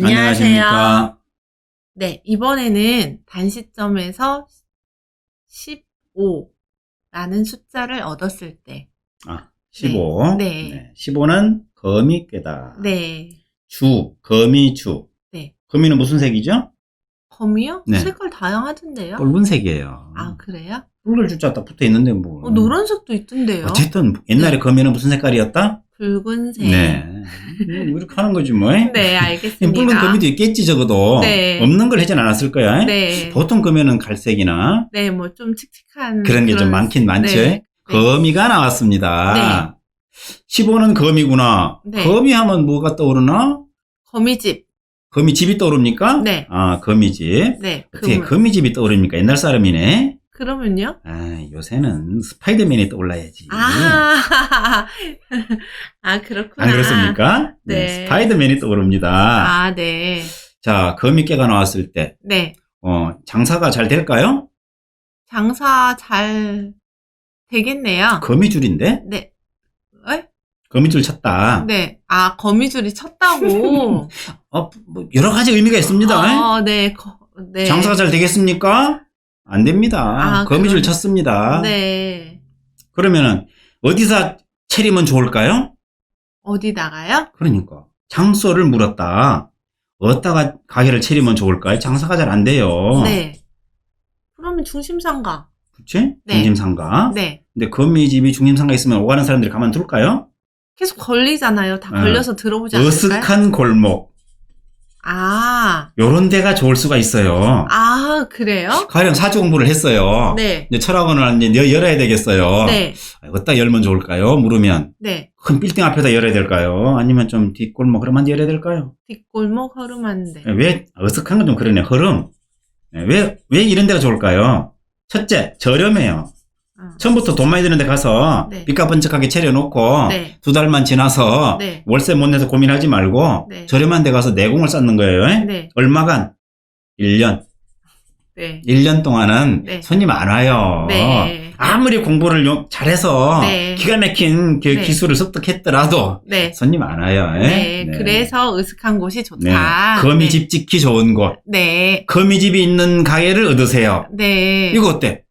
안녕하십니까. 네, 이번에는 단시점에서 15라는 숫자를 얻었을 때. 아, 15. 네. 15는 거미 꾀다. 네. 주, 거미 주. 네. 거미는 무슨 색이죠? 범위요? 네. 색깔 다양하던데요? 붉은색이에요. 아, 그래요? 붉을 줄자 딱 붙어 있는데 뭐. 어, 노란색도 있던데요? 어쨌든 옛날에 거미는 무슨 색깔이었다? 붉은색. 네. 뭐 이렇게 하는 거지 뭐. 네, 알겠습니다. 붉은 거미도 있겠지 적어도. 네. 없는 걸 하진 않았을 거야. 네. 보통 거미는 갈색이나 네, 뭐 좀 칙칙한. 그런 게 좀 많긴 많죠. 네. 거미가 나왔습니다. 15는 거미구나. 네. 거미 하면 뭐가 떠오르나? 거미집. 거미 집이 떠오릅니까? 네. 아, 거미집. 네. 어떻게 거미집이 떠오릅니까? 옛날 사람이네. 그러면요? 아, 요새는 스파이더맨이 떠올라야지. 아, 아, 그렇구나. 안 그렇습니까? 네. 스파이더맨이 떠오릅니다. 아, 네. 자, 거미깨가 나왔을 때, 네. 어, 장사가 잘 될까요? 장사 잘 되겠네요. 거미줄인데? 네. 에? 거미줄 쳤다. 네. 아, 거미줄이 쳤다고. 어, 뭐 여러 가지 의미가 있습니다. 아, 네. 거, 네. 장사가 잘 되겠습니까? 안 됩니다. 아, 거미줄 그럼- 쳤습니다. 네. 그러면은, 어디서 차리면 좋을까요? 어디다가요? 그러니까. 장소를 물었다. 어디다가 가게를 차리면 좋을까요? 장사가 잘 안 돼요. 네. 그러면 중심상가. 그치? 네. 중심상가. 네. 근데 거미집이 중심상가 있으면 오가는 사람들이 가만 둘까요? 계속 걸리잖아요. 다 어. 걸려서 들어보지 않을까요? 어색한 골목. 아. 요런 데가 좋을 수가 있어요. 아, 그래요? 가령 사주 공부를 했어요. 네. 이제 철학원을 이제 여- 열어야 되겠어요. 네. 어디다 열면 좋을까요? 물으면. 네. 큰 빌딩 앞에다 열어야 될까요? 아니면 좀 뒷골목 그런 데 열어야 될까요? 뒷골목 허름한데. 왜, 어색한 건 좀 그러네. 흐름. 네, 왜, 왜 이런 데가 좋을까요? 첫째, 저렴해요. 어. 처음부터 돈 많이 드는 데 가서 네. 빚가번쩍하게 차려놓고 네. 두 달만 지나서 네. 월세 못 내서 고민하지 말고 네. 저렴한 데 가서 내공을 쌓는 거예요. 에? 네. 얼마간? 1년. 네. 1년 동안은 네. 손님 안 와요. 네. 아무리 공부를 요- 잘해서 네. 기가 막힌 그 네. 기술을 습득했더라도 네. 손님 안 와요. 에? 네. 그래서 으슥한 곳이 네. 좋다. 거미집 짓기 좋은 곳. 네. 거미집이 있는 가게를 얻으세요. 네. 이거 어때?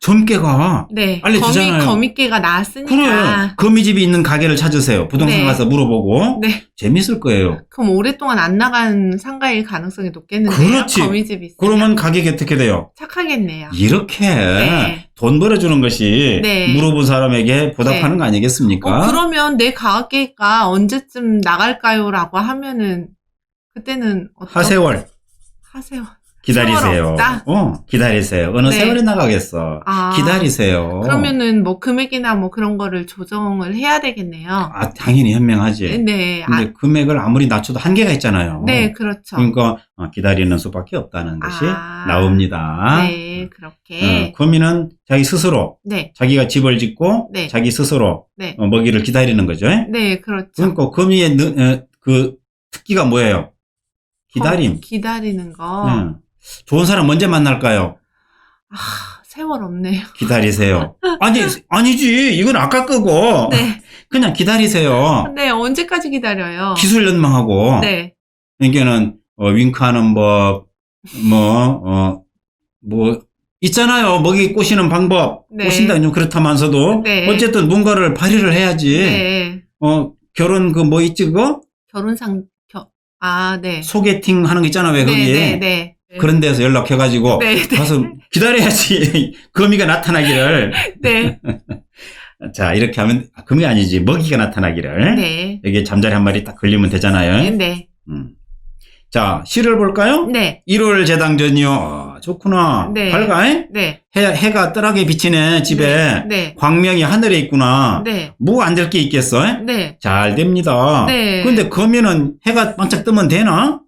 점괘가 네. 알려주잖아요. 거미, 거미깨가 나왔으니까. 그래. 거미집이 있는 가게를 찾으세요. 부동산 네. 가서 물어보고 네. 재밌을 거예요. 그럼 오랫동안 안 나간 상가일 가능성이 높겠는데요. 그렇지. 거미집이 있으면. 그러면 가격이 어떻게 돼요? 착하겠네요. 이렇게 네. 돈 벌어주는 것이 네. 물어본 사람에게 보답하는 네. 거 아니겠습니까? 어, 그러면 내 가게가 언제쯤 나갈까요?라고 하면은 그때는 어떤 하세월 하세요. 기다리세요. 어, 기다리세요. 어느 네. 세월에 나가겠어. 아. 기다리세요. 그러면은 뭐 금액이나 뭐 그런 거를 조정을 해야 되겠네요. 아, 당연히 현명하지. 네. 근데 아, 금액을 아무리 낮춰도 한계가 있잖아요. 네, 그렇죠. 그러니까 어, 기다리는 수밖에 없다는 것이 아. 나옵니다. 네, 그렇게. 어, 거미는 자기 스스로 네. 자기가 집을 짓고 네. 자기 스스로 네. 어, 먹이를 기다리는 거죠. 네, 그렇죠. 그러니까 거미의 느- 어, 그 특기가 뭐예요? 기다림. 어, 기다리는 거. 응. 좋은 사람 언제 만날까요? 아, 세월 없네요. 기다리세요. 아니 아니지 이건 아까 거고 네. 그냥 기다리세요. 네, 언제까지 기다려요? 기술 연망하고 네. 그러니까는 어, 윙크하는 법, 뭐, 어, 뭐, 있잖아요. 먹이 꼬시는 방법. 네. 꼬신다, 좀 그렇다면서도. 네. 어쨌든 뭔가를 발휘를 해야지. 네. 어, 결혼 그 뭐 있지, 그거? 결혼상, 겨, 아, 네. 소개팅 하는 거 있잖아, 왜 네, 거기에. 네, 네. 그런 데서 연락해가지고. 네, 네. 가서 기다려야지. 거미가 나타나기를. 네. 자, 이렇게 하면, 아, 거미 아니지. 먹이가 나타나기를. 네. 여기 잠자리 한 마리 딱 걸리면 되잖아요. 네. 음. 자, 시를 볼까요? 네. 1월 재당전이요. 아, 좋구나. 네. 밝아? 잉? 네. 해, 해가 뜰하게 비치네, 집에. 네. 광명이 하늘에 있구나. 네. 뭐 안 될 게 있겠어? 잉? 네. 잘 됩니다. 네. 근데 거미는 해가 반짝 뜨면 되나?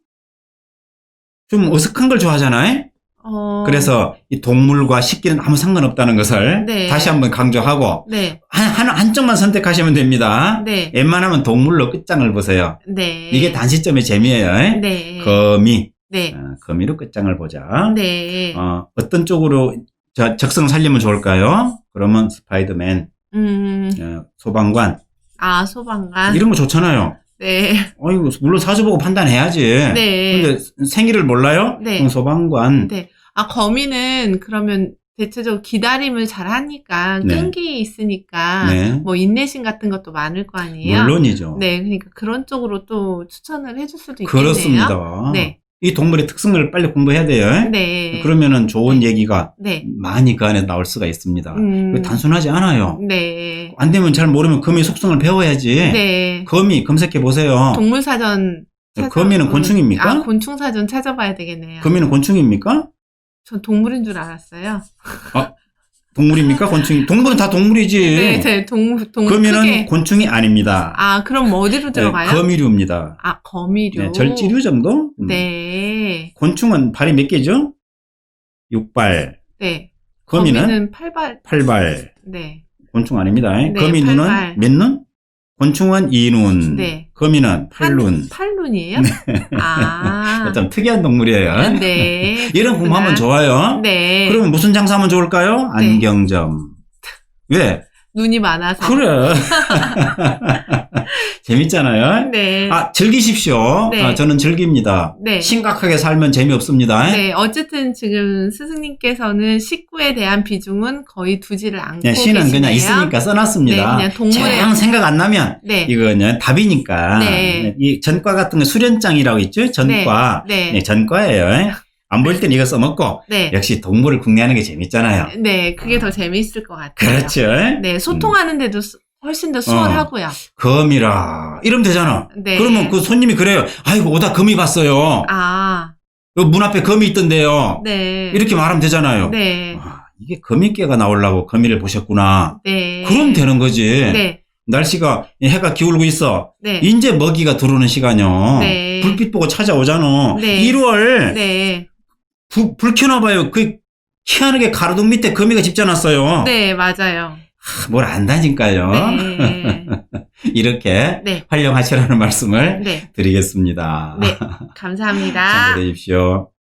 좀 어색한 걸 좋아하잖아. 잉? 어. 그래서 이 동물과 식기는 아무 상관없다는 것을 네. 다시 한번 강조하고 네. 한, 한, 한 쪽만 선택하시면 됩니다. 네. 웬만하면 동물로 끝장을 보세요. 네. 이게 단시점의 재미예요. 잉? 네. 거미. 네. 어, 거미로 끝장을 보자. 네. 어, 어떤 쪽으로 저, 적성 살리면 좋을까요? 그러면 스파이더맨, 음. 어, 소방관 아, 소방관. 이런 거 좋잖아요. 네. 어이구, 물론 사주 보고 판단해야지. 네. 근데 생일을 몰라요? 네. 그럼 소방관. 네. 아, 거미는 그러면 대체적으로 기다림을 잘 하니까 네. 끈기 있으니까 네. 뭐 인내심 같은 것도 많을 거 아니에요. 물론이죠. 네, 그러니까 그런 쪽으로 또 추천을 해줄 수도 있겠네요. 그렇습니다. 네, 이 동물의 특성을 빨리 공부해야 돼요. 네. 그러면은 좋은 얘기가 네. 많이 그 안에 나올 수가 있습니다. 음. 단순하지 않아요. 네. 안 되면 잘 모르면 거미 속성을 배워야지. 네. 거미 검색해 보세요. 동물사전. 찾아- 거미는 곤충입니까? 아, 곤충사전 찾아봐야 되겠네요. 거미는 곤충입니까? 전 동물인 줄 알았어요. 동물입니까? 곤충? 동물은 다 동물이지. 네, 네, 동물, 동물 거미는 크게. 곤충이 아닙니다. 아, 그럼 뭐 어디로 들어가요? 네, 거미류입니다. 아, 거미류. 네, 절지류 정도? 음. 네. 곤충은 발이 몇 개죠? 6발. 네. 거미는, 거미는 팔발. 8발. 네. 곤충 아닙니다. 네, 거미 눈은 팔발. 몇 눈? 곤충은 2눈. 네. 거미는 8눈. 팔눈이에요? 아. 좀 특이한 동물이에요. 네. 이런 공부하면 좋아요. 네. 그러면 무슨 장사하면 좋을까요? 네. 안경점. 왜? 눈이 많아서. 그래. 재밌잖아요. 네. 아, 즐기십시오. 네. 아, 저는 즐깁니다. 네. 심각하게 살면 재미없습니다. 네, 어쨌든 지금 스승님께서는 식구에 대한 비중은 거의 두지를 않고 그냥 시는 계시네요. 그냥 있으니까 써놨습니다. 네, 그냥 동물의- 정 생각 안 나면 네. 이거 그냥 답이니까. 네. 이 전과 같은 거 수련장이라고 있죠? 전과. 네. 네, 전과예요. 안 보일 땐 이거 써먹고 네. 역시 동물을 국내하는 게 재밌잖아요. 네, 그게 더 재미있을 것 같아요. 그렇죠. 네, 소통하는데도 수- 훨씬 더 수월하고요. 검이라 이러면 되잖아. 네. 그러면 그 손님이 그래요. 아이고 오다 검이 봤어요. 아, 여기 문 앞에 검이 있던데요. 네. 이렇게 말하면 되잖아요. 네. 아, 이게 거미깨가 나오려고 거미를 보셨구나. 네. 그럼 되는 거지. 네. 날씨가 해가 기울고 있어. 네. 이제 먹이가 들어오는 시간이요. 네. 불빛 보고 찾아오잖아. 네. 1월 네. 불, 불 켜놔봐요. 그 희한하게 가로등 밑에 거미가 집져놨어요. 네, 맞아요. 하, 뭘 안다니까요. 네. 이렇게 네. 활용하시라는 말씀을 네. 드리겠습니다. 네. 감사합니다. 잘 들으십시오.